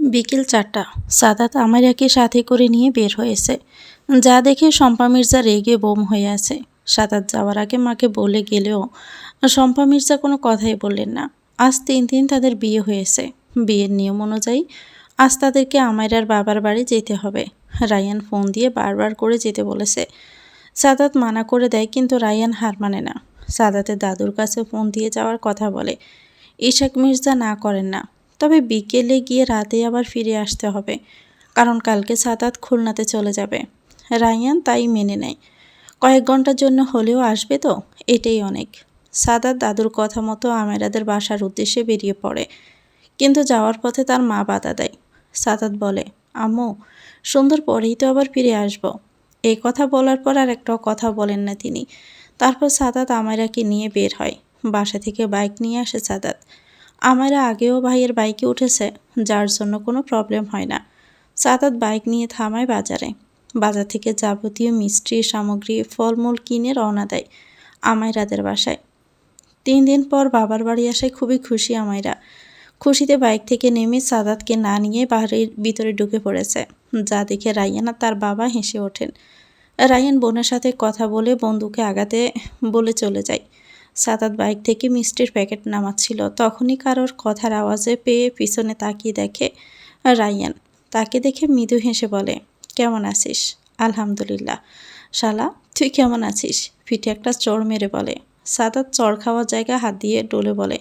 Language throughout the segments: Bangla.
বিকেল চারটা। সাদাত আমারিয়াকে সাথে করে নিয়ে বের হয়েছে। যা দেখে শম্পা মির্জা রেগে বোম হয়ে আছে। সাদাত যাওয়ার আগে মাকে বলে গেলেও শম্পা মির্জা কোনো কথাই বললেন না। আজ তিন দিন তাদের বিয়ে হয়েছে। বিয়ের নিয়ম অনুযায়ী আজ তাদেরকে আমায়রার বাবার বাড়ি যেতে হবে। রায়ান ফোন দিয়ে বারবার করে যেতে বলেছে। সাদাত মানা করে দেয়, কিন্তু রায়ান হার মানে না। সাদাতের দাদুর কাছে ফোন দিয়ে যাওয়ার কথা বলে। ইশাক মির্জা না করেন না। তবে বিকেলে গিয়ে রাতে আবার ফিরে আসতে হবে, কারণ কালকে সাদাত খুলনাতে চলে যাবে। রায়ান তাই মেনে নেয়। কয়েক ঘণ্টার জন্য হলেও আসবে তো? এটাই অনেক। সাদাত দাদুর কথা মতো আমেরাদের বাসার উদ্দেশ্যে বেরিয়ে পড়ে, কিন্তু যাওয়ার পথে তার মা বাধা দেয়। সাদাত বলে, আম্মু, সুন্দর পরেই তো আবার ফিরে আসব। এই কথা বলার পর আর একটাও কথা বলেন না তিনি। তারপর সাদাত আমায়রাকে নিয়ে বের হয়। বাসা থেকে বাইক নিয়ে আসে সাদাত। আমায়রা আগেও ভাইয়ের বাইকে উঠেছে, যার জন্য কোনো প্রবলেম হয় না। সাদাত বাইক নিয়ে থামায় বাজারে। বাজার থেকে যাবতীয় মিষ্টি, সামগ্রী, ফলমূল কিনে রওনা দেয় আমায়রাদের বাসায়। তিন দিন পর বাবার বাড়ি আসায় খুবই খুশি আমায়রা। খুশিতে বাইক থেকে নেমে সাদাতকে না নিয়ে বাড়ির ভিতরে ঢুকে পড়েছে, যা দেখে আর তার বাবা হেসে ওঠেন। রায়ান বোনের সাথে কথা বলে বন্ধুকে আগাতে বলে চলে যায়। সাদাত বাইক থেকে মিষ্টির প্যাকেট নামাচ্ছিল। তখনই কারোর কথার আওয়াজে পেয়ে পিছনে তাকিয়ে দেখে রায়ান তাকে দেখে মৃদু হেসে বলে, কেমন আছিস? আলহামদুলিল্লাহ। শালা, তুই কেমন আছিস? পিঠে একটা চড় মেরে বলে। সাদাত চড় খাওয়ার জায়গা হাত দিয়ে ডলে বলে,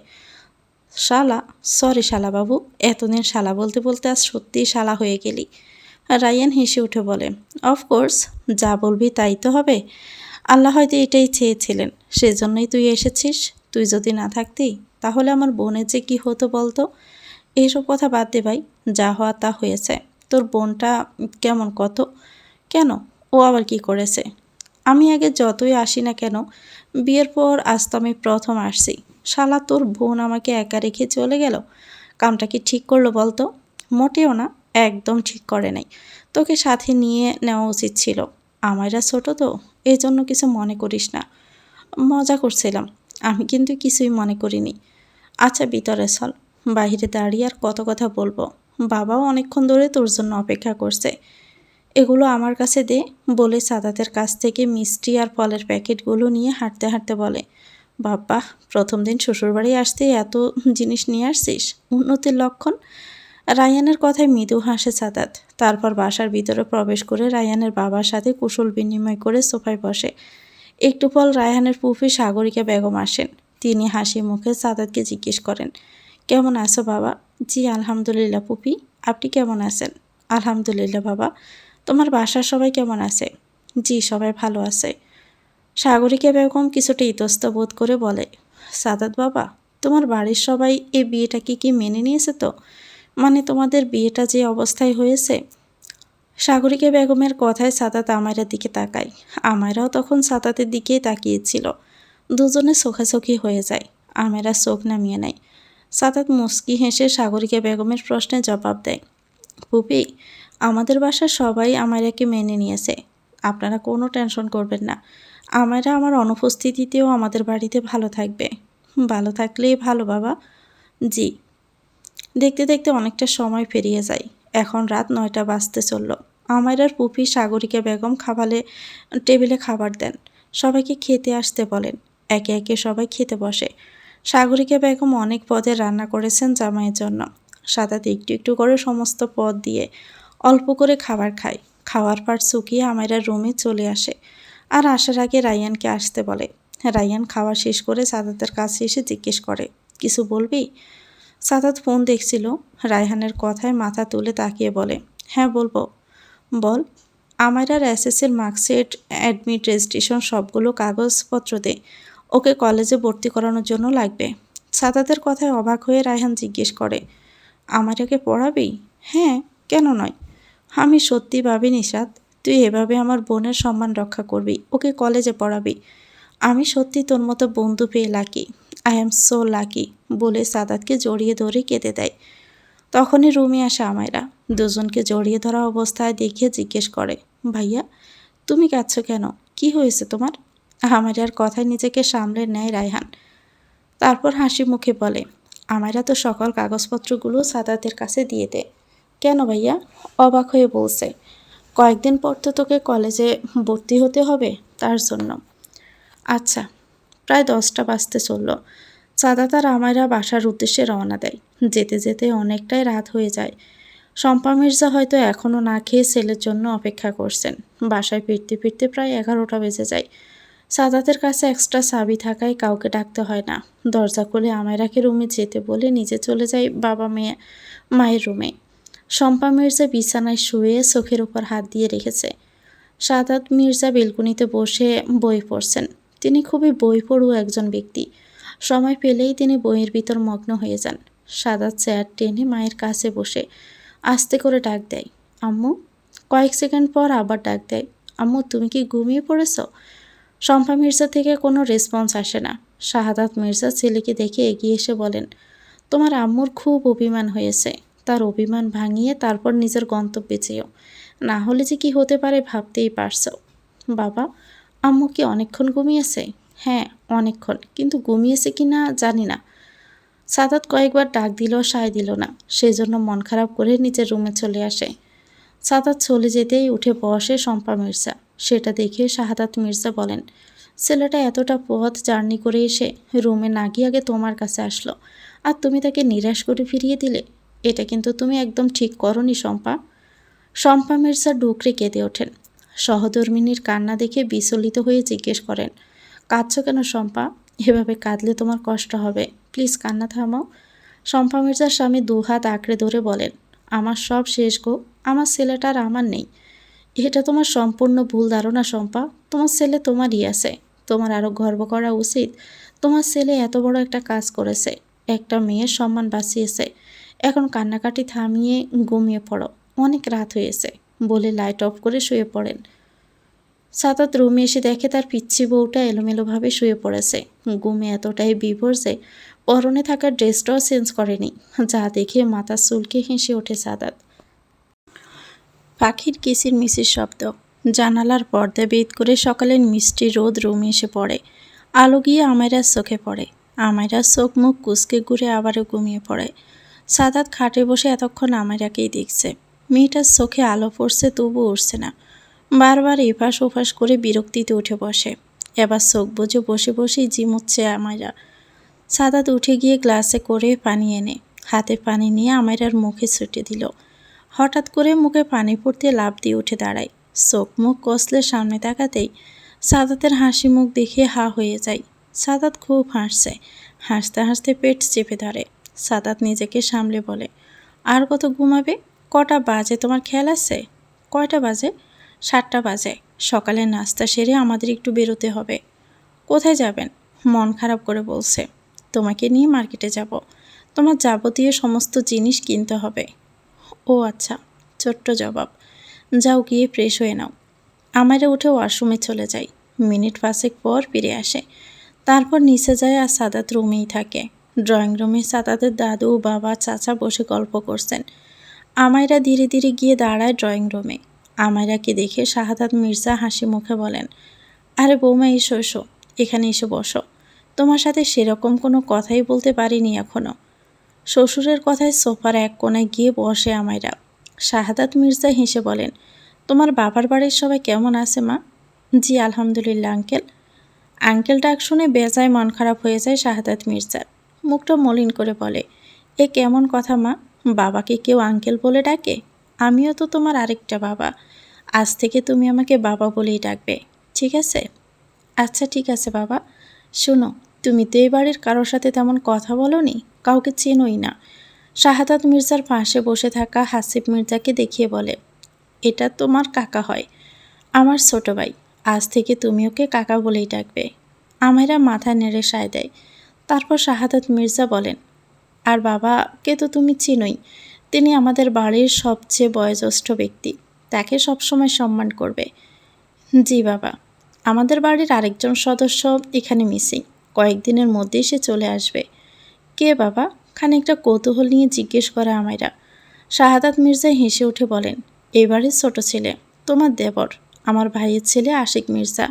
শালা সরি শালা বাবু, এতদিন শালা বলতে বলতে আজ সত্যিই শালা হয়ে গেলি। রায়ান হেসে উঠে বলে অফকোর্স যা বলবি তাই তো হবে। আল্লাহ হয়তো এটাই চেয়েছিলেন। সেজন্যই তুই এসেছিস। তুই যদি না থাকতি, তাহলে আমার বোনের যে কি হতো বলতো? এইসব কথা বাদ দে ভাই, যা হওয়া তা হয়েছে। তোর বোনটা কেমন কত? কেন? ও আবার কি করেছে? আমি আগে যতই আসি না কেন, বিয়ের পর আজ তো আমি প্রথম আসছি। শালা, তোর বোন আমাকে একা রেখে চলে গেল? কামটা কি ঠিক করল বলতো? মোটেও না, একদম ঠিক করে নাই। তোকে সাথে নিয়ে নেওয়া উচিত ছিল। আমারা ছোট তো এই জন্য কিছু মনে করিস না। মজা করছিলাম। আমি কিন্তু কিছুই মনে করিনি। আচ্ছা ভিতরে চল। বাইরে দাঁড়িয়ে আর কত কথা বলব? বাবাও অনেকক্ষণ ধরে তোর জন্য অপেক্ষা করছে। এগুলো আমার কাছে দে, বলে সাদাতের কাছ থেকে মিষ্টি আর ফলের প্যাকেটগুলো নিয়ে হাঁটতে হাঁটতে বলে বাবা প্রথম দিন শ্বশুরবাড়ি আসতে এত জিনিস নিয়ে আসছিস? উন্নতির লক্ষণ? রায়ানের কথায় মৃদু হাসে সাদাত। তারপর বাসার ভিতরে প্রবেশ করে রায়ানের বাবার সাথে কুশল বিনিময় করে সোফায় বসে। একটু পর রায়হানের পুফি সাগরিকা বেগম আসেন। তিনি হাসি মুখে সাদাতকে জিজ্ঞেস করেন, কেমন আছো বাবা? জি, আলহামদুলিল্লাহ পুপি আপনি কেমন আছেন? আলহামদুলিল্লাহ বাবা, তোমার বাসার সবাই কেমন আছে? জি, সবাই ভালো আছে। সাগরিকা বেগম কিছুটা ইতস্ত বোধ করে বলে, সাদাত বাবা, তোমার বাড়ির সবাই এই বিয়েটাকে কি মেনে নিয়েছে তো? মানে তোমাদের বিয়েটা যে অবস্থায় হয়েছে সাগরিকা বেগমের কথায় সাদাত আমায়রার দিকে তাকায়। আমায়রাও তখন সাদাতের দিকেই তাকিয়েছিল। দুজনে চোখাচোখি হয়ে যায়। আমেরা চোখ নামিয়ে নেয়। সাদাত মুস্কি হেসে সাগরিকা বেগমের প্রশ্নে জবাব দেয়, পুপি, আমাদের বাসার সবাই আমায়রাকে মেনে নিয়েছে। আপনারা কোনো টেনশন করবেন না। আমায়রা আমার অনুপস্থিতিতেও আমাদের বাড়িতে ভালো থাকবে। ভালো থাকলেই ভালো, বাবা। জি। দেখতে দেখতে অনেকটা সময় পেরিয়ে যায়। এখন রাত নয়টা বাজতে চলল। আমায়রার পুপি সাগরিকা বেগম খাবালে, টেবিলে খাবার দেন। সবাইকে খেতে আসতে বলেন। একে একে সবাই খেতে বসে। সাগরিকা বেগম অনেক পদে রান্না করেছেন জামাইয়ের জন্য। সাদাতে একটু একটু করে সমস্ত পদ দিয়ে অল্প করে খাবার খায়। খাওয়ার পর শুকিয়ে আমায়রা রুমে চলে আসে। আর আসার আগে রায়ানকে আসতে বলে। রায়ান খাওয়া শেষ করে সাদাতের কাছে এসে জিজ্ঞেস করে, কিছু বলবি? সাদাত ফোন দেখছিল, রায়হানের কথায় মাথা তুলে তাকিয়ে বলে হ্যাঁ বলব। বল আমার আমায়রার এসএসসির মার্কশিট, অ্যাডমিট, রেজিস্ট্রেশন সবগুলো কাগজপত্র দে। ওকে কলেজে ভর্তি করানোর জন্য লাগবে। সাদাতের কথায় অবাক হয়ে রায়হান জিজ্ঞেস করে আমার আমারাকে পড়াবি? হ্যাঁ কেন নয়। আমি সত্যি ভাবি নিষাদ তুই এভাবে আমার বোনের সম্মান রক্ষা করবি, ওকে কলেজে পড়াবি। আমি সত্যি তোর মতো বন্ধু পেয়ে lucky. I am so lucky বলে সাদাতকে জড়িয়ে ধরে কেঁদে দেয়। তখনই রুমে আসে আমায়রা। দুজনকে জড়িয়ে ধরা অবস্থায় দেখে জিজ্ঞেস করে, ভাইয়া, তুমি কাঁদছো কেন? কি হয়েছে তোমার? আমার আর কথায় নিজেকে সামলে নেয় রায়হান। তারপর হাসি মুখে বলে আমারা তো সকল কাগজপত্রগুলো সাদাতের কাছে দিয়ে দে কেন ভাইয়া? অবাক হয়ে বলছে, কয়েকদিন পর তো তোকে কলেজে ভর্তি হতে হবে, তার জন্য। আচ্ছা প্রায় দশটা বাজতে চলল। সাদা তার আমায়রা বাসার উদ্দেশ্যে রওনা দেয়। যেতে যেতে অনেকটাই রাত হয়ে যায়। শম্পা মির্জা হয়তো এখনও না খেয়ে ছেলের জন্য অপেক্ষা করছেন। বাসায় ফিরতে ফিরতে প্রায় এগারোটা বেজে যায়। সাদাতের কাছে এক্সট্রা চাবি থাকায় কাউকে ডাকতে হয় না। দরজা খুলে আমায়রাকে রুমে যেতে বলে নিজে চলে যায় বাবা মেয়ে, মায়ের রুমে। শম্পা মির্জা বিছানায় শুয়ে চোখের উপর হাত দিয়ে রেখেছে। সাদাত মির্জা বেলকুনিতে বসে বই পড়ছেন। তিনি খুবই বই পড়ুয়া একজন ব্যক্তি। সময় পেলেই তিনি বইয়ের ভিতর মগ্ন হয়ে যান। সাদা চেয়ার টেনে মায়ের কাছে বসে আস্তে করে ডাক দেয়, আম্মু, কয়েক সেকেন্ড পর আবার ডাক দেয়, আম্মু, তুমি কি ঘুমিয়ে পড়েছ? শম্পা মির্জা থেকে কোনো রেসপন্স আসে না। শাহাদাত মির্জা ছেলেকে দেখে এগিয়ে এসে বলেন, তোমার আম্মুর খুব অভিমান হয়েছে। তার অভিমান ভাঙিয়ে তারপর নিজের গন্তব্যে যেও। না হলে যে কি হতে পারে ভাবতেই পারছ। বাবা আম্মু কি অনেকক্ষণ ঘুমিয়েছে হ্যাঁ অনেকক্ষণ। কিন্তু ঘুমিয়েছে কি না জানি না। সাদাত কয়েকবার ডাক দিল সায় দিল না। সেই জন্য মন খারাপ করে নিজের রুমে চলে আসে। সাদাত চলে যেতেই উঠে বসে শম্পা মির্জা। সেটা দেখে শাহাদাত মির্জা বলেন, ছেলেটা এতটা পথ জার্নি করে এসে রুমে না গিয়ে আগে তোমার কাছে আসলো। আর তুমি তাকে নিরাশ করে ফিরিয়ে দিলে? এটা কিন্তু তুমি একদম ঠিক করনি শম্পা। শম্পা মির্জা ডুকরে কেঁদে ওঠেন। সহধর্মিনীর কান্না দেখে বিচলিত হয়ে জিজ্ঞেস করেন, কাঁদছো কেন শম্পা? এভাবে কাঁদলে তোমার কষ্ট হবে। প্লিজ কান্না থামাও। শম্পা মির্জার স্বামী দুহাত আঁকড়ে ধরে বলেন, আমার সব শেষ গো, আমার ছেলেটা আর আমার নেই। এটা তোমার সম্পূর্ণ ভুল ধারণা শম্পা। তোমার ছেলে তোমারই আছে। তোমার আরও গর্ব করা উচিত। তোমার ছেলে এত বড় একটা কাজ করেছে। একটা মেয়ের সম্মান বাঁচিয়েছে। এখন কান্নাকাটি থামিয়ে ঘুমিয়ে পড়ো। অনেক রাত হয়েছে। বলে লাইট অফ করে শুয়ে পড়েন। সাতাত রুমে এসে দেখে তার পিচ্ছি বউটা এলোমেলোভাবে শুয়ে পড়েছে। ঘুমে এতটাই বিভোর যে পরনে থাকা ড্রেসটাও চেঞ্জ করেনি, যা দেখে মাথার চুলকে হেসে ওঠে সাদাত। পাখির কিসির মিসির শব্দ। জানালার পর্দা বেদ করে সকালের মিষ্টি রোদ রুমে এসে পড়ে। আলো গিয়ে আমায়রার চোখে পড়ে। আমায়রার চোখ মুখ কুচকে ঘুরে আবারও ঘুমিয়ে পড়ে। সাদাত খাটে বসে এতক্ষণ আমায়রাকেই দেখছে। মেয়েটার চোখে আলো পড়ছে তবু উঠছে না। বারবার এপাশ ওপাশ করে বিরক্তিতে উঠে বসে। এবার চোখ বুঝে বসে বসেই জিমুচ্ছে আমায়রা। সাদাত উঠে গিয়ে গ্লাসে করে পানি এনে, হাতে পানি নিয়ে আমায়রার মুখে ছুটে দিল। হঠাৎ করে মুখে পানি পড়তে লাভ দিয়ে উঠে দাঁড়ায়। চোখ মুখ কষলে সামনে তাকাতেই সাদাতের হাসি মুখ দেখে হা হয়ে যায়। সাদাত খুব হাসছে। হাসতে হাসতে পেট চেপে ধরে। সাদাত নিজেকে সামলে বলে, আর কত ঘুমাবে? কটা বাজে তোমার খেয়াল আছে? কয়টা বাজে? সাতটা বাজে। সকালে নাস্তা সেরে আমাদের একটু বেরোতে হবে। কোথায় যাবেন? মন খারাপ করে বলছে। তোমাকে নিয়ে মার্কেটে যাব। তোমার যাবতীয় সমস্ত জিনিস কিনতে হবে। ও আচ্ছা ছোট্ট জবাব। যাও গিয়ে ফ্রেশ হয়ে নাও। আমারা উঠে ওয়াশরুমে চলে যাই মিনিট পাঁচেক পর ফিরে আসে। তারপর নিচে যায় আর সাদাত রুমেই থাকে। ড্রয়িং রুমে সাদাতের দাদু, বাবা, চাচা বসে গল্প করছেন। আমায়রা ধীরে ধীরে গিয়ে দাঁড়ায় ড্রয়িং রুমে। আমায়রাকে দেখে শাহাদাত মির্জা হাসি মুখে বলেন, আরে বৌমা, এসো এসো, এখানে এসে বসো। তোমার সাথে সেরকম কোনো কথাই বলতে পারিনি এখনও শ্বশুরের কথায় সোফার এক কোণায় গিয়ে বসে আমায়রা। শাহাদাত মির্জা হেসে বলেন, তোমার বাবার বাড়ির সবাই কেমন আছে মা? জি, আলহামদুলিল্লাহ, আঙ্কেল। আঙ্কেল ডাক শুনে বেজায় মন খারাপ হয়ে যায় শাহাদাত মির্জার। মুখটা মলিন করে বলে, এ কেমন কথা মা? বাবাকে কেউ আঙ্কেল বলে ডাকে? আমিও তো তোমার আরেকটা বাবা। আজ থেকে তুমি আমাকে বাবা বলেই ডাকবে, ঠিক আছে? আচ্ছা ঠিক আছে বাবা। শোনো, তুমি তো এই বাড়ির কারোর সাথে তেমন কথা বলো নি কাউকে চেনোই না। শাহাদাত মির্জার পাশে বসে থাকা হাসিব মির্জাকে দেখিয়ে বলে, এটা তোমার কাকা হয়, আমার ছোট ভাই। আজ থেকে তুমি ওকে কাকা বলেই ডাকবে। আমেরা মাথা নেড়ে সায় দেয়। তারপর শাহাদাত মির্জা বলেন আর বাবাকে তো তুমি চিনোই। তিনি আমাদের বাড়ির সবচেয়ে বয়োজ্যেষ্ঠ ব্যক্তি। তাকে সবসময় সম্মান করবে। জি বাবা, আমাদের বাড়ির আরেকজন সদস্য এখানে মিসিং। কয়েকদিনের মধ্যেই সে চলে আসবে। কে বাবা? খানিকটা কৌতূহল নিয়ে জিজ্ঞেস করে আমায়রা। শাহাদাত মির্জা হেসে উঠে বলেন এবারে ছোট ছেলে, তোমার দেবর, আমার ভাইয়ের ছেলে আশিক মির্জা।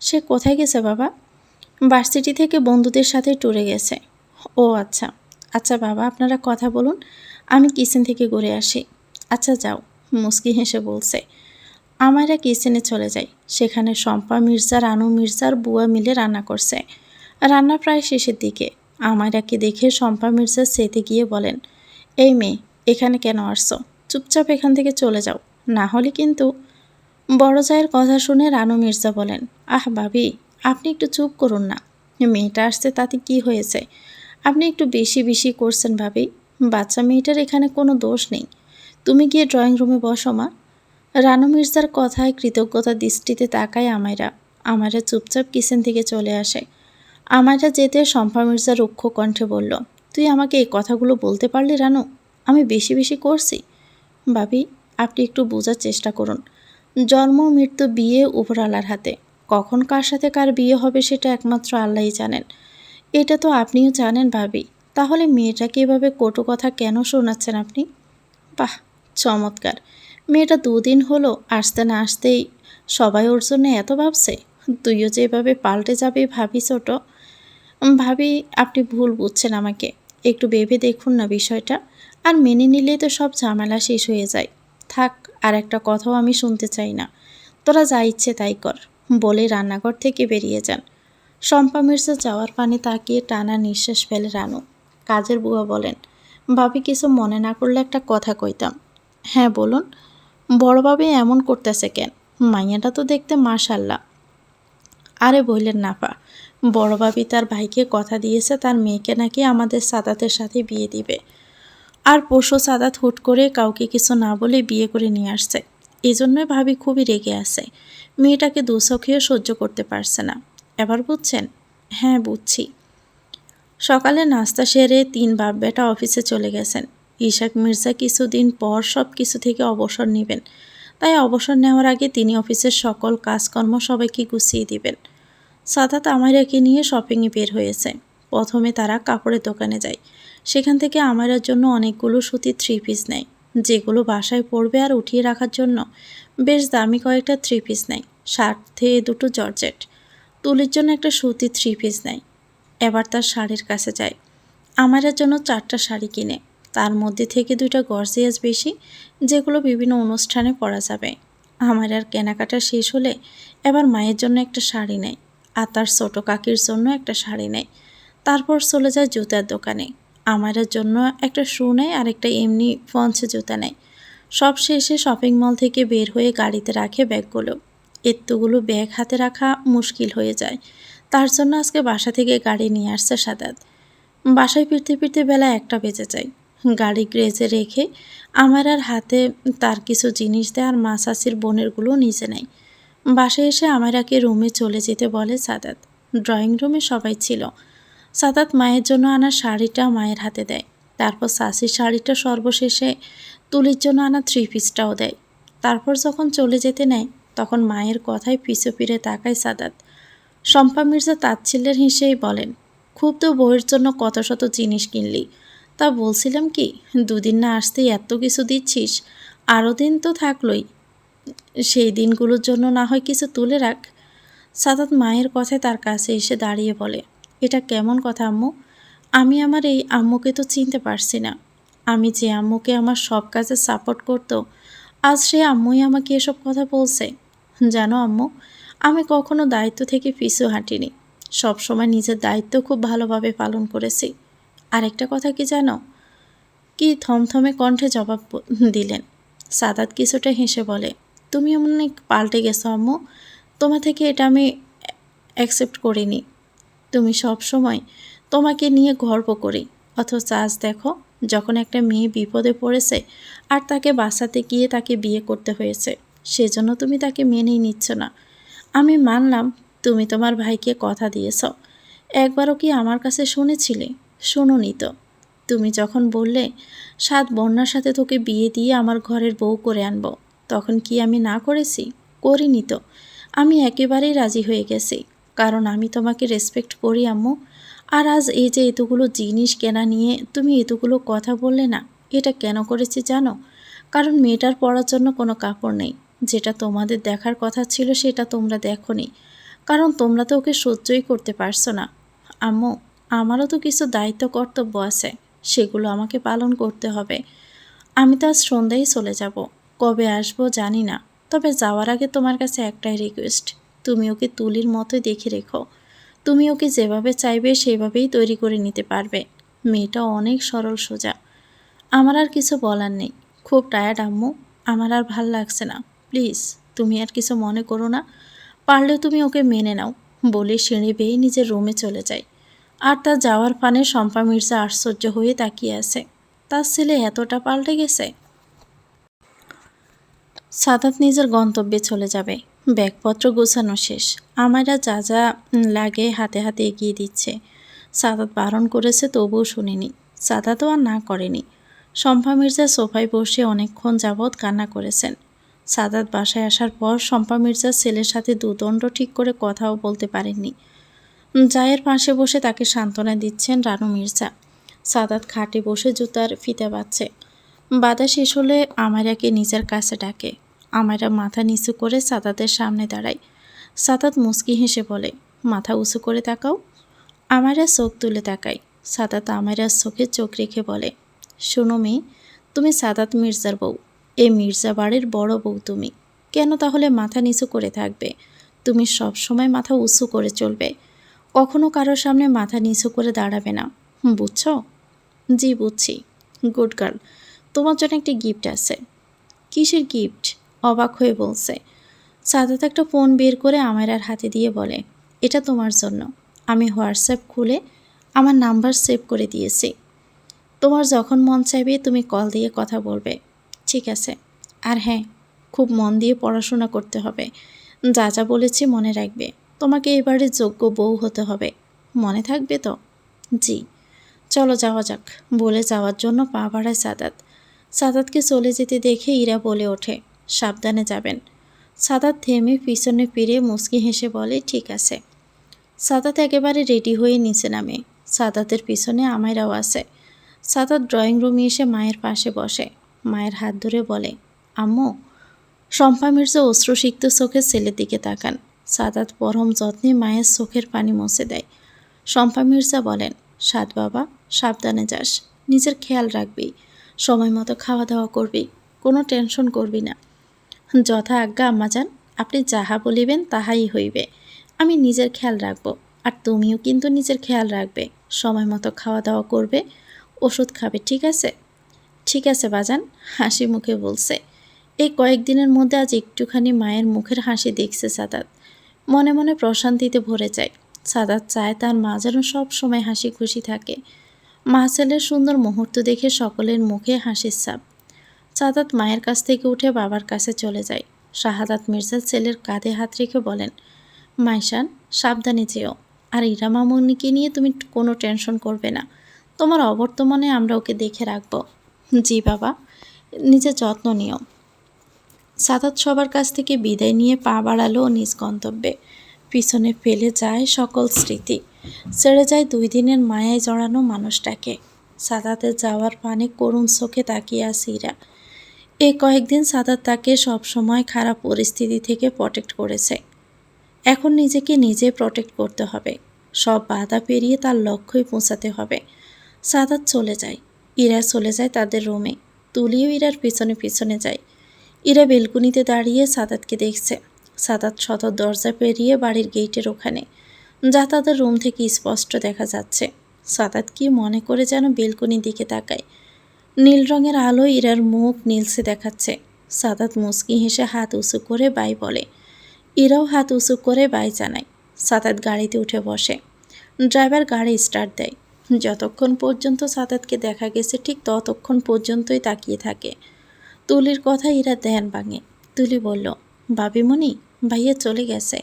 সে কোথায় গেছে বাবা? ভার্সিটি থেকে বন্ধুদের সাথে ট্যুরে গেছে। ও আচ্ছা আচ্ছা বাবা, আপনারা কথা বলুন। আমি কিচেন থেকে ঘুরে আসি। আচ্ছা যাও, মুস্কি হেসে বলছে। আমারা কিচেনে চলে যাই সেখানে শম্পা, মির্জা, রানু মির্জার বুয়া মিলে রান্না করছে। রান্না প্রায় শেষের দিকে। আমারাকে দেখে শম্পা, মির্জা সেতে গিয়ে বলেন, এই মেয়ে, এখানে কেন আসছো? চুপচাপ এখান থেকে চলে যাও। না হলে কিন্তু বড় জায়ের কথা শুনে রানু, মির্জা বলেন, আহ ভাবি আপনি একটু চুপ করুন না। মেয়েটা আসছে তাতে কি হয়েছে? আপনি একটু বেশি বেশি করছেন ভাবি। বাচ্চা মেয়েটার এখানে কোনো দোষ নেই। তুমি গিয়ে ড্রয়িং রুমে বসো, মা। রানু মির্জার কথায় কৃতজ্ঞতা দৃষ্টিতে তাকায় আমায়রা। আমারা চুপচাপ কিচেন থেকে চলে আসে। আমায়রা যেতে শম্পা মির্জা রুক্ষ কণ্ঠে বলল, তুই আমাকে এই কথাগুলো বলতে পারলি, রানু? আমি বেশি বেশি করছি? ভাবি, আপনি একটু বোঝার চেষ্টা করুন। জন্ম, মৃত্যু, বিয়ে উপরালার হাতে। কখন কার সাথে কার বিয়ে হবে সেটা একমাত্র আল্লাহই জানেন। এটা তো আপনিও জানেন ভাবি। তাহলে মেয়েটাকে এভাবে কটু কথা কেন শোনাচ্ছেন আপনি? বাহ, চমৎকার। মেয়েটা দুদিন হলো আসতে না আসতেই সবাই ওর জন্য এত ভাবছে। তুইও যে এভাবে পাল্টে যাবে ভাবি ছোট। ভাবি, আপনি ভুল বুঝছেন আমাকে। একটু ভেবে দেখুন না বিষয়টা। আর মেনে নিলেই তো সব ঝামেলা শেষ হয়ে যায়। থাক, আর একটা কথাও আমি শুনতে চাই না। তোরা যা ইচ্ছে তাই কর। বলে রান্নাঘর থেকে বেরিয়ে যান। শম্পা মির্জা যাওয়ার পানি তাকিয়ে টানা নিঃশ্বাস ফেলে রানু। কাজের বুয়া বলেন, ভাবি, কিছু মনে না করলে একটা কথা কইতাম। হ্যাঁ বলুন। বড়ভাবে এমন করতেছে কেন? মাইয়াটা তো দেখতে মাশাল্লাহ। আরে বললেন না পা। বড় তার ভাইকে কথা দিয়েছে, তার মেয়েকে নাকি আমাদের সাদাতের সাথে বিয়ে দিবে। আর পশু সাদাত হুট করে কাউকে কিছু না বলে বিয়ে করে নিয়ে আসছে। এই জন্যই ভাবি খুবই রেগে আছে। মেয়েটাকে দুচোখেও সহ্য করতে পারছে না। এবার বুঝছেন? হ্যাঁ বুঝছি। সকালে নাস্তা সেরে তিন বাপ বেটা অফিসে চলে গেছেন। ইশাক মির্জা কিছুদিন পর সব কিছু থেকে অবসর নেবেন। তাই অবসর নেওয়ার আগে তিনি অফিসের সকল কাজকর্ম সবাইকে গুছিয়ে দিবেন। সাদাত আমাইরাকে নিয়ে শপিংয়ে বের হয়েছে। প্রথমে তারা কাপড়ের দোকানে যায়। সেখান থেকে আমাইরার জন্য অনেকগুলো সুতির থ্রি পিস নেয়, যেগুলো বাসায় পরবে আর উঠিয়ে রাখার জন্য বেশ দামি কয়েকটা থ্রি পিস নেয়। সাথে দুটো জর্জেট। তুলির জন্য একটা সুতির থ্রি পিস নেয়। এবার তার শাড়ির কাছে যায় আমাদের জন্য চারটা শাড়ি কিনে। তার মধ্যে থেকে দুইটা গর্জিয়াস বেশি, যেগুলো বিভিন্ন অনুষ্ঠানে পরা যাবে। আমার আর কেনাকাটা শেষ হলে এবার মায়ের জন্য একটা শাড়ি নেয় আর তার ছোটো কাকির জন্য একটা শাড়ি নেয়। তারপর চলে যায় জুতার দোকানে। আমাদের জন্য একটা শু নেয় আর একটা এমনি ফঞ্চে জুতা নেয়। সব শেষে শপিং মল থেকে বের হয়ে গাড়িতে রাখে ব্যাগগুলো। এত্তগুলো ব্যাগ হাতে রাখা মুশকিল হয়ে যায়। তার জন্য আজকে বাসা থেকে গাড়ি নিয়ে আসছে সাদাত। বাসায় ফিরতে ফিরতে বেলা একটা বেজে যায়। গাড়ি গ্রেজে রেখে আমার আর হাতে তার কিছু জিনিস দেয় আর মা শাশির বোনেরগুলো নিচে নেয়। বাসায় এসে আমারাকে রুমে চলে যেতে বলে সাদাত। ড্রয়িং রুমে সবাই ছিল। সাদাত মায়ের জন্য আনা শাড়িটা মায়ের হাতে দেয়। তারপর শাশির শাড়িটা সর্বশেষে তুলির জন্য আনা থ্রি পিসটাও দেয়। তারপর যখন চলে যেতে নেয় তখন মায়ের কথায় পিছু ফিরে তাকায় সাদাত। শম্পা মির্জা তাচ্ছিল্যের হিসেবেই বলেন, খুব তো বইয়ের জন্য কত শত জিনিস কিনলি। তা বলছিলাম কি, দুদিন না আসতেই এত কিছু দিচ্ছিস আরও দিন তো থাকলোই। সেই দিনগুলোর জন্য না হয় কিছু তুলে রাখ। সাদাত মায়ের কথায় তার কাছে এসে দাঁড়িয়ে বলে, এটা কেমন কথা আম্মু? আমি আমার এই আম্মুকে তো চিনতে পারছি না। আমি যে আম্মুকে আমার সব কাজে সাপোর্ট করতো আজ সে আম্মুই আমাকে এসব কথা বলছে। জানো আম্মু, আমি কখনো দায়িত্ব থেকে পিছু হাঁটিনি। সবসময় নিজের দায়িত্ব খুব ভালোভাবে পালন করেছি। আরেকটা কথা কি জানো? কি থমথমে কণ্ঠে জবাব দিলেন। সাদাত কিছুটা হেসে বলে, তুমি অনেক পাল্টে গেছো আম্মু। তোমা থেকে এটা আমি অ্যাকসেপ্ট করিনি। তুমি সব সময় তোমাকে নিয়ে গর্ব করি। অথচ আজ দেখো যখন একটা মেয়ে বিপদে পড়েছে আর তাকে বাঁচাতে গিয়ে তাকে বিয়ে করতে হয়েছে, সেজন্য তুমি তাকে মেনেই নিচ্ছ না। আমি মানলাম তুমি তোমার ভাইকে কথা দিয়েছ। একবারও কি আমার কাছে শুনেছিলে? শুনুনি তো। তুমি যখন বললে, সাত বন্যার সাথে তোকে বিয়ে দিয়ে আমার ঘরের বউ করে আনব, তখন কি আমি না করেছি? করিনি তো। আমি একেবারেই রাজি হয়ে গেছি, কারণ আমি তোমাকে রেসপেক্ট করি, আম্মু। আর আজ এই যে এতগুলো জিনিস কেনা নিয়ে তুমি এতগুলো কথা বললে না, এটা কেন করেছি জানো? কারণ মেয়েটার পরার জন্য কোনো কাপড় নেই। যেটা তোমাদের দেখার কথা ছিল সেটা তোমরা দেখোনি। কারণ তোমরা তো ওকে সহ্যই করতে পারছ না। আম্মু, আমারও তো কিছু দায়িত্ব কর্তব্য আছে, সেগুলো আমাকে পালন করতে হবে। আমি তো আজ সন্ধ্যায় চলে যাব। কবে আসব জানি না। তবে যাওয়ার আগে তোমার কাছে একটাই রিকোয়েস্ট তুমি ওকে তুলির মতোই দেখে রেখো। তুমি ওকে যেভাবে চাইবে সেভাবেই তৈরি করে নিতে পারবে। মেয়েটা অনেক সরল সোজা। আমার আর কিছু বলার নেই। খুব টায়ার্ড আম্মু। আমার আর ভালো লাগছে না। প্লিজ তুমি আর কিছু মনে করো না। পারলে তুমি ওকে মেনে নাও, বলে সিঁড়ি বেয়ে নিজের রুমে চলে যায়। আর তার যাওয়ার পানে শম্পা মির্জা আশ্চর্য হয়ে তাকিয়ে আছে। তার ছেলে এতটা পাল্টে গেছে? সাদাত নিজের গন্তব্যে চলে যাবে। ব্যাগপত্র গোছানো শেষ। আমারা যা যা লাগে হাতে হাতে এগিয়ে দিচ্ছে। সাদাত বারণ করেছে, তবুও শুনিনি। সাদাতও আর না করেনি। শম্পা মির্জা সোফায় বসে অনেকক্ষণ যাবৎ কান্না করেছেন। সাদাত বাসায় আসার পর শম্পা মির্জা ছেলের সাথে দুদণ্ড ঠিক করে কথাও বলতে পারেননি। জায়ের পাশে বসে তাকে সান্ত্বনা দিচ্ছেন রানু মির্জা। সাদাত খাটে বসে জুতার ফিতে বাঁধছে। বাধা শেষ হলে আমারাকে নিজের কাছে ডাকে। আমারা মাথা নিচু করে সাদাতের সামনে দাঁড়ায়। সাদাত মুচকি হেসে বলে, মাথা উঁচু করে তাকাও। আমারা চোখ তুলে তাকাই সাদাত আমারা চোখে চোখ রেখে বলে, শোনো মেয়ে, তুমি সাদাত মির্জার বউ। এ মির্জা বাড়ির বড় বউ তুমি। কেন তাহলে মাথা নিচু করে থাকবে? তুমি সব সময় মাথা উঁচু করে চলবে। কখনো কারোর সামনে মাথা নিচু করে দাঁড়াবে না। বুঝছ? জি, বুঝছি। গুড গার্ল, তোমার জন্য একটি গিফট আছে। কিসের গিফট? অবাক হয়ে বলছে, সাদাত একটা ফোন বের করে আমারার হাতে দিয়ে বলে, এটা তোমার জন্য। আমি হোয়াটসঅ্যাপ খুলে আমার নাম্বার সেভ করে দিয়েছি। তোমার যখন মন চাইবে তুমি কল দিয়ে কথা বলবে। ঠিক আছে। আর হ্যাঁ খুব মন দিয়ে পড়াশোনা করতে হবে। যা যা বলেছি মনে রাখবে। তোমাকে এবারে যোগ্য বউ হতে হবে। মনে থাকবে তো? জি। চলো যাওয়া যাক। বলে যাওয়ার জন্য পা বাড়ায় সাদাত। সাদাতকে চলে যেতে দেখে ইরা বলে ওঠে সাবধানে যাবেন। সাদাত থেমে পিছনে ফিরে মুচকি হেসে বলে, ঠিক আছে। সাদাত একেবারে রেডি হয়ে নিচে নামে। সাদাতের পিছনে আমায়রাও আছে। সাদাত ড্রয়িং রুমে এসে মায়ের পাশে বসে। মায়ের হাত ধরে বলে, আম্মু, শম্পা মির্জা অশ্রুসিক্ত চোখে ছেলের দিকে তাকান। সাদাত পরম যত্নে মায়ের চোখের পানি মুছে দেয়। শম্পা মির্জা বলেন, সাদ বাবা, সাবধানে যাস। নিজের খেয়াল রাখবি। সময় মতো খাওয়া দাওয়া করবি। কোনো টেনশন করবি না। যথা আজ্ঞা, আম্মাজান। আপনি যাহা বলিবেন তাহাই হইবে। আমি নিজের খেয়াল রাখব, আর তুমিও কিন্তু নিজের খেয়াল রাখবে। সময় মতো খাওয়া দাওয়া করবে, ওষুধ খাবে, ঠিক আছে? ঠিক আছে, বাজান, হাসি মুখে বলছে। এই কয়েকদিনের মধ্যে আজ একটুখানি মায়ের মুখের হাসি দেখছে সাদাত। মনে মনে প্রশান্তিতে ভরে যায়। সাদাত চায় তার মা যেন সব সময় হাসি খুশি থাকে। মা ছেলের সুন্দর মুহূর্ত দেখে সকলের মুখে হাসির ছাপ। সাদাত মায়ের কাছ থেকে উঠে বাবার কাছে চলে যায়। শাহাদাত মির্জা ছেলের কাঁধে হাত রেখে বলেন, মাইশান, সাবধানে যেও। আর ইরা মামুনিকে নিয়ে তুমি কোনো টেনশন করবে না। তোমার অবর্তমানে আমরা ওকে দেখে রাখব। জি বাবা, নিজের যত্ন নিও সাদাত সবার কাছ থেকে বিদায় নিয়ে পা বাড়ালো নিজ গন্তব্যে। পিছনে ফেলে যায় সকল স্মৃতি। ছেড়ে যায় দুই দিনের মায়ায় জড়ানো মানুষটাকে। সাদাতে যাওয়ার পানে করুণ চোখে তাকিয়ে আছে এ কয়েকদিন সাদাত তাকে সবসময় খারাপ পরিস্থিতি থেকে প্রটেক্ট করেছে। এখন নিজেকে নিজে প্রটেক্ট করতে হবে। সব বাধা পেরিয়ে তার লক্ষ্যই পৌঁছাতে হবে। সাদাত চলে যায়। ইরা চলে যায় তাদের রুমে তুলিও ইরার পিছনে পিছনে যায়। ইরা বেলকুনিতে দাঁড়িয়ে সাদাতকে দেখছে। সাদাত সদর দরজা পেরিয়ে বাড়ির গেটের ওখানে। যা তাদের রুম থেকে স্পষ্ট দেখা যাচ্ছে। সাদাত কি মনে করে যেন বেলকুনির দিকে তাকায়। নীল রঙের আলো ইরার মুখ নীলসে দেখাচ্ছে। সাদাত মুচকি হেসে হাত উঁচু করে বাই বলে, ইরাও হাত উঁচু করে বাই জানায়। সাদাত গাড়িতে উঠে বসে। ড্রাইভার গাড়ি স্টার্ট দেয়। যতক্ষণ পর্যন্ত সাদাতকে দেখা গেছে, ঠিক ততক্ষণ পর্যন্তই তাকিয়ে থাকে। তুলির কথা ইরা ধ্যান ভাঙে। তুলি বলল, বাবিমণি, ভাইয়া চলে গেছে।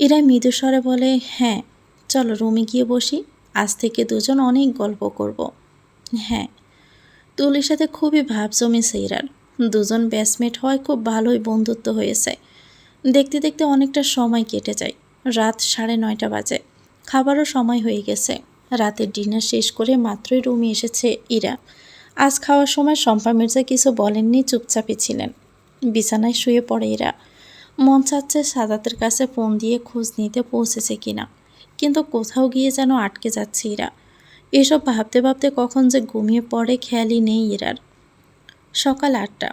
ইরা মৃদু স্বরে বলে হ্যাঁ চলো রুমে গিয়ে বসি। আজ থেকে দুজন অনেক গল্প করব। হ্যাঁ তুলির সাথে খুবই ভাব জমেছে ইরার দুজন ব্যাচমেট হয় খুব ভালোই বন্ধুত্ব হয়েছে। দেখতে দেখতে অনেকটা সময় কেটে যায়। রাত সাড়ে নয়টা বাজে। খাবারও সময় হয়ে গেছে। রাতের ডিনার শেষ করে মাত্রই রুমে এসেছে ইরা। আজ খাওয়ার সময় শম্পা মির্জা কিছু বলেননি, চুপচাপই ছিলেন। বিছানায় শুয়ে পড়ে এরা মন চাচ্ছে সাদাতের কাছে ফোন দিয়ে খোঁজ নিতে পৌঁছেছে কিনা। কিন্তু কোথাও গিয়ে যেন আটকে যাচ্ছে এরা এসব ভাবতে ভাবতে কখন যে ঘুমিয়ে পড়ে খেয়ালই নেই ইরার। সকাল আটটা।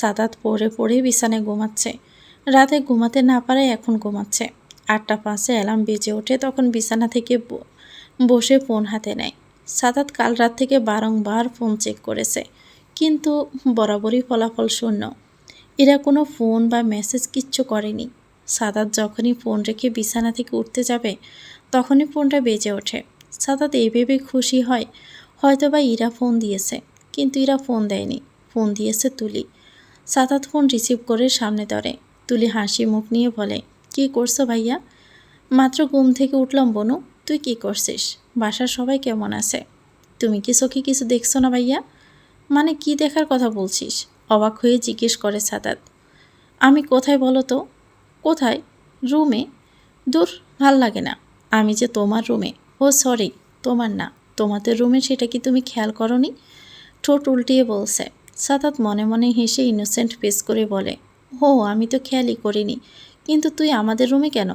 সাদাত পড়ে পড়ে বিছানায় ঘুমাচ্ছে। রাতে ঘুমাতে না পারায় এখন ঘুমাচ্ছে। আটটা পাঁচে অ্যালার্ম বেজে ওঠে, তখন বিছানা থেকে বসে ফোন হাতে নেয়। সাদাত কাল রাত থেকে বারংবার ফোন চেক করেছে, কিন্তু বরাবরই ফলাফল শূন্য। এরা কোনো ফোন বা মেসেজ কিচ্ছু করেনি। সাদাত যখনই ফোন রেখে বিছানা থেকে উঠতে যাবে, তখনই ফোনটা বেজে ওঠে। সাদাত এই ভেবে খুশি হয়। হয়তো বা ইরা ফোন দিয়েছে, কিন্তু ইরা ফোন দেয়নি। ফোন দিয়েছে তুলি। সাদাত ফোন রিসিভ করে সামনে ধরে। তুলি হাসি মুখ নিয়ে বলে, কী করছ ভাইয়া? মাত্র ঘুম থেকে উঠলাম বনু। তুই কি করছিস? বাসার সবাই কেমন আছে? তুমি কি চোখে কিছু দেখছ না ভাইয়া? মানে কি দেখার কথা বলছিস? অবাক হয়ে জিজ্ঞেস করে সাদাত আমি কোথায় বলো তো? কোথায়? রুমে। দূর, ভালো লাগে না। আমি যে তোমার রুমে। ও সরি, তোমার না, তোমাদের রুমে সেটা কি তুমি খেয়াল করনি? ঠোঁট উল্টিয়ে বলছে। সাদাত মনে মনে হেসে ইনোসেন্ট পেস করে বলে, ও, আমি তো খেয়ালই করিনি, কিন্তু তুই আমাদের রুমে কেন?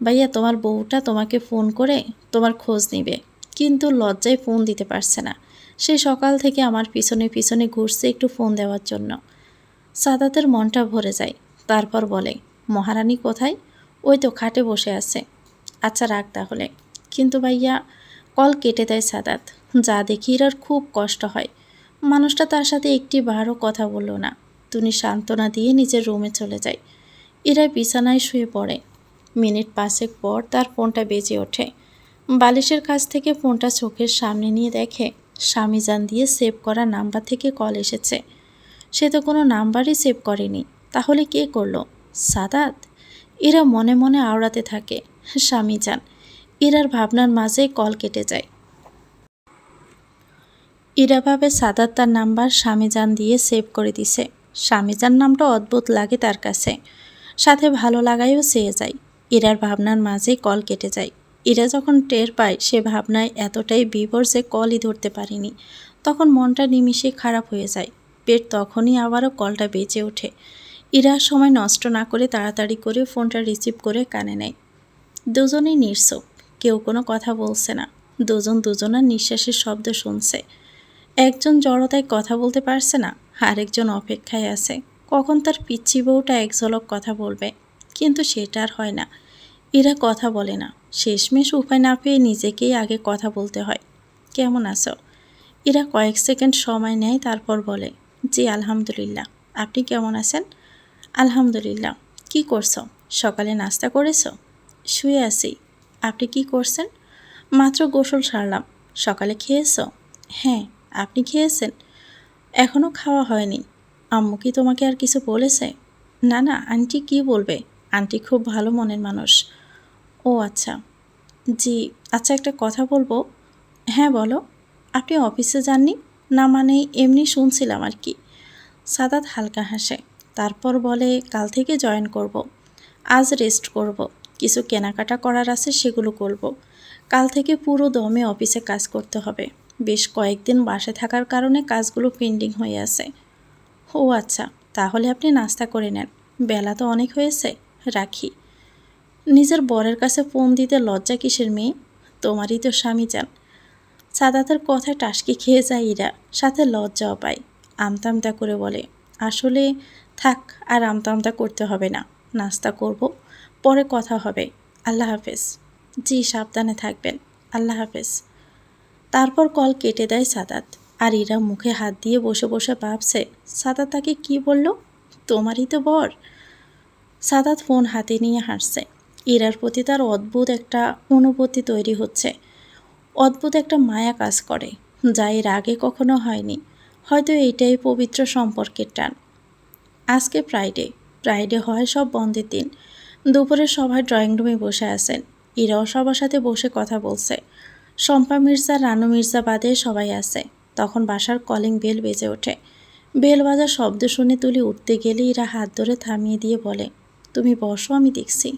ভাইয়া, তোমার বউটা তোমাকে ফোন করে তোমার খোঁজ নিবে, কিন্তু লজ্জায় ফোন দিতে পারছে না। সে সকাল থেকে আমার পিছনে পিছনে ঘুরছে একটু ফোন দেওয়ার জন্য। সাদাতের মনটা ভরে যায়, তারপর বলে, মহারানী কোথায়? ওই তো খাটে বসে আছে। আচ্ছা রাখ তাহলে। কিন্তু ভাইয়া, কল কেটে দেয় সাদাত। যা দেখি এর খুব কষ্ট হয়। মানুষটা তার সাথে একটি বারও কথা বলল না। তুমি সান্ত্বনা দিয়ে নিজের রুমে চলে যায়। এরা বিছানায় শুয়ে পড়ে। মিনিট পাঁচেক পর তার ফোনটা বেজে ওঠে। বালিশের কাছ থেকে ফোনটা চোখের সামনে নিয়ে দেখে স্বামীজান দিয়ে সেভ করা নাম্বার থেকে কল এসেছে। সে তো কোনো নাম্বারই সেভ করেনি। তাহলে কে করল? সাদাত? এরা মনে মনে আওড়াতে থাকে। স্বামীজান ইরার ভাবনার মাঝে কল কেটে যায়। ইরা ভাবে সাদাত তার নাম্বার স্বামীজান দিয়ে সেভ করে দিছে। স্বামীজান নামটা অদ্ভুত লাগে তার কাছে। সাথে ভালো লাগায়ও চেয়ে যায়। ইরার ভাবনার মাঝেই কল কেটে যায়। ইরা যখন টের পায়, সে ভাবনায় এতটাই বিভোর যে কলই ধরতে পারেনি। তখন মনটা নিমিষে খারাপ হয়ে যায়। পেট তখনই আবারও কলটা বেঁচে ওঠে। ইরা সময় নষ্ট না করে তাড়াতাড়ি করে ফোনটা রিসিভ করে কানে নেয়। দুজনেই নিঃসব। কেউ কোনো কথা বলছে না। দুজন দুজনের নিঃশ্বাসের শব্দ শুনছে। একজন জড়তায় কথা বলতে পারছে না, আরেকজন অপেক্ষায় আছে। কখন তার পিচ্ছি বউটা এক ঝলক কথা বলবে, কিন্তু সেটা আর হয় না। এরা কথা বলে না। শেষমেশ উপায় না পেয়ে নিজেকেই আগে কথা বলতে হয়। কেমন আছো? এরা কয়েক সেকেন্ড সময় নেয়, তারপর বলে, জি, আলহামদুলিল্লাহ। আপনি কেমন আছেন? আলহামদুলিল্লাহ। কি করছ? সকালে নাস্তা করেছ? শুয়ে আছি। আপনি কি করছেন? মাত্র গোসল সারলাম। সকালে খেয়েছো? হ্যাঁ আপনি খেয়েছেন। এখনও খাওয়া হয়নি। আম্মু কি তোমাকে আর কিছু বলেছে? না না, আন্টি কি বলবে? আন্টি খুব ভালো মনের মানুষ। ও আচ্ছা। জি আচ্ছা একটা কথা বলব? হ্যাঁ বলো। আপনি অফিসে যাননি? না মানে এমনি শুনছিলাম আর কি। সাদাত হালকা হাসে। তারপর বলে, কাল থেকে জয়েন করব। আজ রেস্ট করব। কিছু কেনাকাটা করার আছে, সেগুলো করব। কাল থেকে পুরো দমে অফিসে কাজ করতে হবে। বেশ কয়েকদিন বাসে থাকার কারণে কাজগুলো পেন্ডিং হয়ে আছে। ও আচ্ছা তাহলে আপনি নাস্তা করে নেন। বেলা তো অনেক হয়েছে, রাখি। নিজের বরের কাছে ফোন দিতে লজ্জা কিসের মেয়ে? তোমারই তো স্বামী যান সাদাতের কথায় টাসকি খেয়ে যায় ইরা, সাথে লজ্জাও পায়। আমতা আমতা করে বলে, আসলে থাক, আর আমতা আমতা করতে হবে না। নাস্তা করব। পরে কথা হবে। আল্লাহ হাফেজ। জি, সাবধানে থাকবেন। আল্লাহ হাফেজ। তারপর কল কেটে দেয় সাদাত। আর ইরা মুখে হাত দিয়ে বসে বসে ভাবছে, সাদাত তাকে কি বলল? তোমারই তো বর। সাদাত ফোন হাতে নিয়ে হাসছে। ইরার প্রতি তার অদ্ভুত একটা অনুভূতি তৈরি হচ্ছে। অদ্ভুত একটা মায়া কাজ করে, যা এর আগে কখনো হয়নি। হয়তো এইটাই পবিত্র সম্পর্কের টান। আজকে ফ্রাইডে ফ্রাইডে হয় সব বন্ধের দিন। দুপুরে সবাই ড্রয়িং রুমে বসে আছেন। ইরাও সবার সাথে বসে কথা বলছে। শম্পা মির্জা, রানু মির্জা বাদে সবাই আছে। তখন বাসার কলিং বেল বেজে ওঠে। বেল বাজার শব্দ শুনে তুলি উঠতে গেলে ইরা হাত ধরে থামিয়ে দিয়ে বলে, তুমি বসো, আমি দেখছি।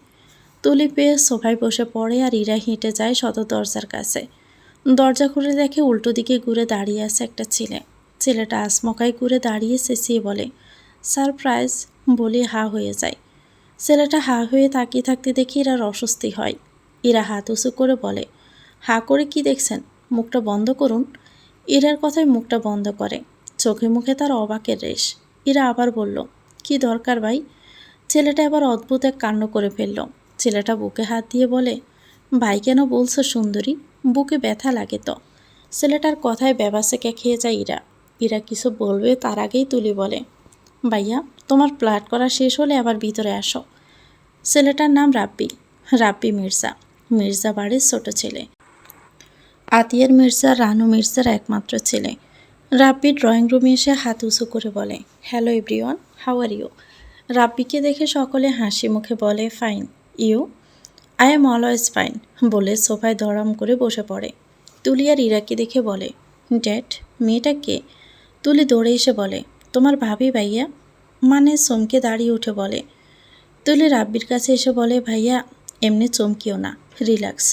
তুলি পেয়ে সোফায় বসে পড়ে আর ইরা হেঁটে যায় শত দরজার কাছে। দরজা খুলে দেখে উল্টো দিকে ঘুরে দাঁড়িয়ে আছে একটা ছেলে। ছেলেটা আসমকায় ঘুরে দাঁড়িয়ে চেঁচিয়ে বলে, সারপ্রাইজ, বলে হা হয়ে যায়। ছেলেটা হা হয়ে তাকিয়ে থাকতে দেখে এরা অস্বস্তি হয়। এরা হাত উঁচু করে বলে, হা করে কি দেখছেন? মুখটা বন্ধ করুন। ইরার কথায় মুখটা বন্ধ করে। চোখে মুখে তার অবাকের রেশ। ইরা আবার বলল, কি দরকার ভাই? ছেলেটা এবার অদ্ভুত এক কাণ্ড করে ফেলল। ছেলেটা বুকে হাত দিয়ে বলে, ভাই কেন বলছো সুন্দরী? বুকে ব্যথা লাগে তো। ছেলেটার কথায় ব্যবাসেকে খেয়ে যায় ইরা। ইরা কিছু বলবে তার আগেই তুলি বলে, ভাইয়া, তোমার প্লাট করা শেষ হলে আবার ভিতরে আসো। ছেলেটার নাম রাব্বি রাব্বি মির্জা মির্জা বাড়ির ছোট ছেলে। আতিয়ার মির্জা, রানু মির্জার একমাত্র ছেলে। রাব্বি ড্রয়িং রুমে এসে হাত উঁচু করে বলে hello everyone how are you রাব্বিকে দেখে সকলে হাসি মুখে বলে fine you I am always fine বলে সোফায় দরাম করে বসে পড়ে। তুলি আর ইরাকে দেখে বলে ড্যাড মেয়েটা কে? তুলি দৌড়ে এসে বলে, তোমার ভাবি ভাইয়া? মানে চমকে দাঁড়িয়ে উঠে বলে তুলি রাব্বির কাছে এসে বলে, ভাইয়া, এমনি চমকিও না, রিল্যাক্স।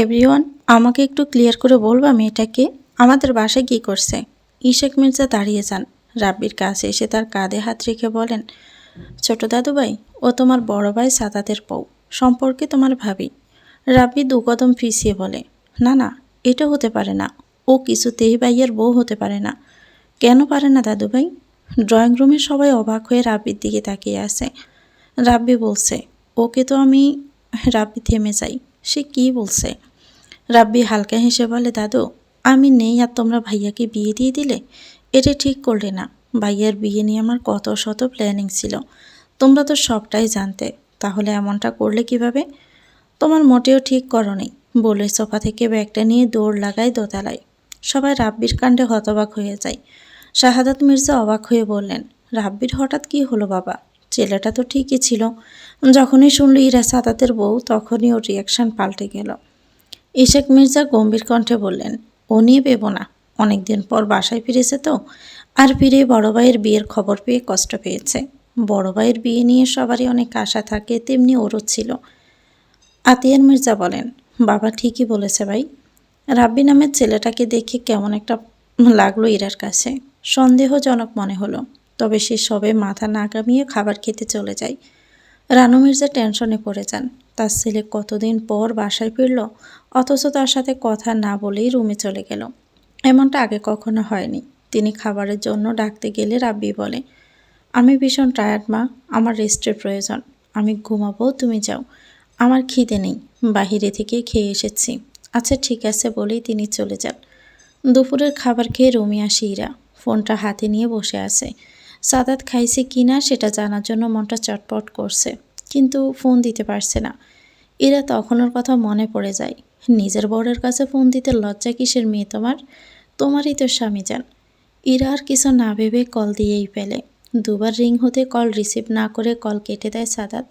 এভরিওয়ান, আমাকে একটু ক্লিয়ার করে বলবা মেয়েটাকে, আমাদের বাসায় কী করছে? ইশেক মির্জা দাঁড়িয়ে যান। রাব্বির কাছে এসে তার কাঁধে হাত রেখে বলেন, ছোট দাদু ভাই ও তোমার বড় ভাই সাদাতের পৌ সম্পর্কে তোমার ভাবি। রাব্বি দু কদম পিছিয়ে বলে, না না, এটা হতে পারে না। ও কিছুতেই ভাইয়ের বউ হতে পারে না। কেন পারে না দাদু ভাই ড্রয়িং রুমে সবাই অবাক হয়ে রাব্বির দিকে তাকিয়ে আছে। রাব্বি বলছে, ওকে তো আমি রাব্বি থেমে যাই, সে কি বলছে? রাব্বি হালকা হেসে বলে, দাদু, আমি নেই আর তোমরা ভাইয়াকে বিয়ে দিয়ে দিলে? এটা ঠিক করলে না। ভাইয়ার বিয়ে নিয়ে আমার কত শত প্ল্যানিং ছিল। তোমরা তো সবটাই জানতে, তাহলে এমনটা করলে কীভাবে? তোমার মোটেও ঠিক করো করনি, বলে সোফা থেকে ব্যাগটা নিয়ে দৌড় লাগায় দোতলায়। সবাই রাব্বির কাণ্ডে হতবাক হয়ে যায়। শাহাদাত মির্জা অবাক হয়ে বললেন, রাব্বির হঠাৎ কি হলো বাবা? ছেলেটা তো ঠিকই ছিল। যখনই শুনল ইরা সাদাতের বউ, তখনই ওর রিয়াকশান পাল্টে গেল। ইশেক মির্জা গম্ভীর কণ্ঠে বললেন, ও নিয়ে পেব না, অনেকদিন পর বাসায় ফিরেছে তো। আর ফিরে বড় ভাইয়ের বিয়ের খবর পেয়ে কষ্ট পেয়েছে। বড় ভাইয়ের বিয়ে নিয়ে সবারই অনেক আশা থাকে, তেমনি ওরও ছিল। আতিয়ার মির্জা বলেন, বাবা ঠিকই বলেছে ভাই। রাব্বি নামের ছেলেটাকে দেখে কেমন একটা লাগল ইরার কাছে। সন্দেহজনক মনে হলো, তবে সে সবে মাথা না কামিয়ে খাবার খেতে চলে যায়। রানু মির্জা টেনশনে পড়ে যান। তার ছেলে কতদিন পর বাসায় ফিরল, অথচ তার সাথে কথা না বলেই রুমে চলে গেল। এমনটা আগে কখনো হয়নি। তিনি খাবারের জন্য ডাকতে গেলে রাব্বি বলে, আমি ভীষণ টায়ার্ড মা। আমার রেস্টের প্রয়োজন। আমি ঘুমাবো, তুমি যাও। আমার খিদে নেই। বাহিরে থেকে খেয়ে এসেছি। আচ্ছা ঠিক আছে বলেই তিনি চলে যান। দুপুরের খাবার খেয়ে রুমে আসি ইরা। ফোনটা হাতে নিয়ে বসে আছে। সাদাত খাইছে কি না সেটা জানার জন্য মনটা চটপট করছে, কিন্তু ফোন দিতে পারছে না। এরা তখন ওর কথা মনে পড়ে যায়, নিজের বরের কাছে ফোন দিতে লজ্জা কিসের মেয়ে তোমার? তোমারই তো স্বামী যান ইরা আর কিছু না ভেবে কল দিয়েই ফেলে। দুবার রিং হতে কল রিসিভ না করে কল কেটে দেয় সাদাত।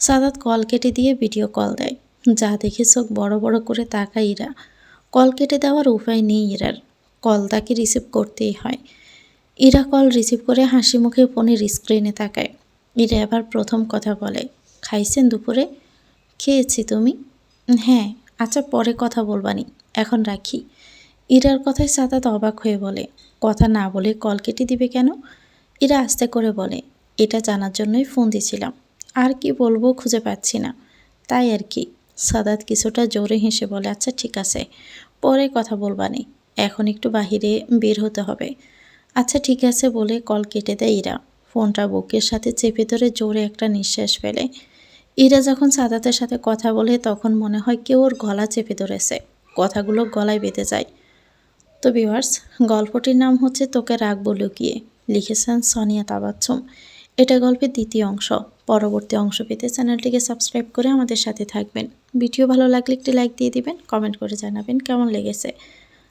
সাদাত কল কেটে দিয়ে ভিডিও কল দেয়। যা দেখে চোখ বড় বড় করে তাকায় ইরা। কল কেটে দেওয়ার উপায় নেই ইরার। কল তাকে রিসিভ করতেই হয়। ইরা কল রিসিভ করে হাসি মুখে ফোনের স্ক্রিনে তাকায়। ইরা এবার প্রথম কথা বলে, খাইছেন দুপুরে? খেয়েছি তুমি? হ্যাঁ আচ্ছা পরে কথা বলবানি, এখন রাখি। ইরার কথায় সাদাত অবাক হয়ে বলে, কথা না বলে কল কেটে দিবে কেন? ইরা আস্তে করে বলে, এটা জানার জন্যই ফোন দিছিলাম, আর কি বলব খুঁজে পাচ্ছি না। তাই আর কি? সাদাত কিছুটা জোরে হেসে বলে আচ্ছা ঠিক আছে, পরে কথা বলবানি। এখন একটু বাহিরে বের হতে হবে। আচ্ছা ঠিক আছে বলে কল কেটে দেয় ইরা। ফোনটা বুকের সাথে চেপে ধরে জোরে একটা নিঃশ্বাস ফেলে। ইরা যখন সাদাতের সাথে কথা বলে তখন মনে হয় কেউ ওর গলা চেপে ধরেছে। কথাগুলো গলায় বেঁধে যায়। তো ভিউয়ার্স, গল্পটির নাম হচ্ছে তোকে রাখব লুকিয়ে লিখেছেন সোনিয়া তাবাচ্ছম এটা গল্পের দ্বিতীয় অংশ। পরবর্তী অংশ পেতে চ্যানেলটিকে সাবস্ক্রাইব করে আমাদের সাথে থাকবেন। ভিডিও ভালো লাগলে একটি লাইক দিয়ে দিবেন, কমেন্ট করে জানাবেন কেমন লেগেছে।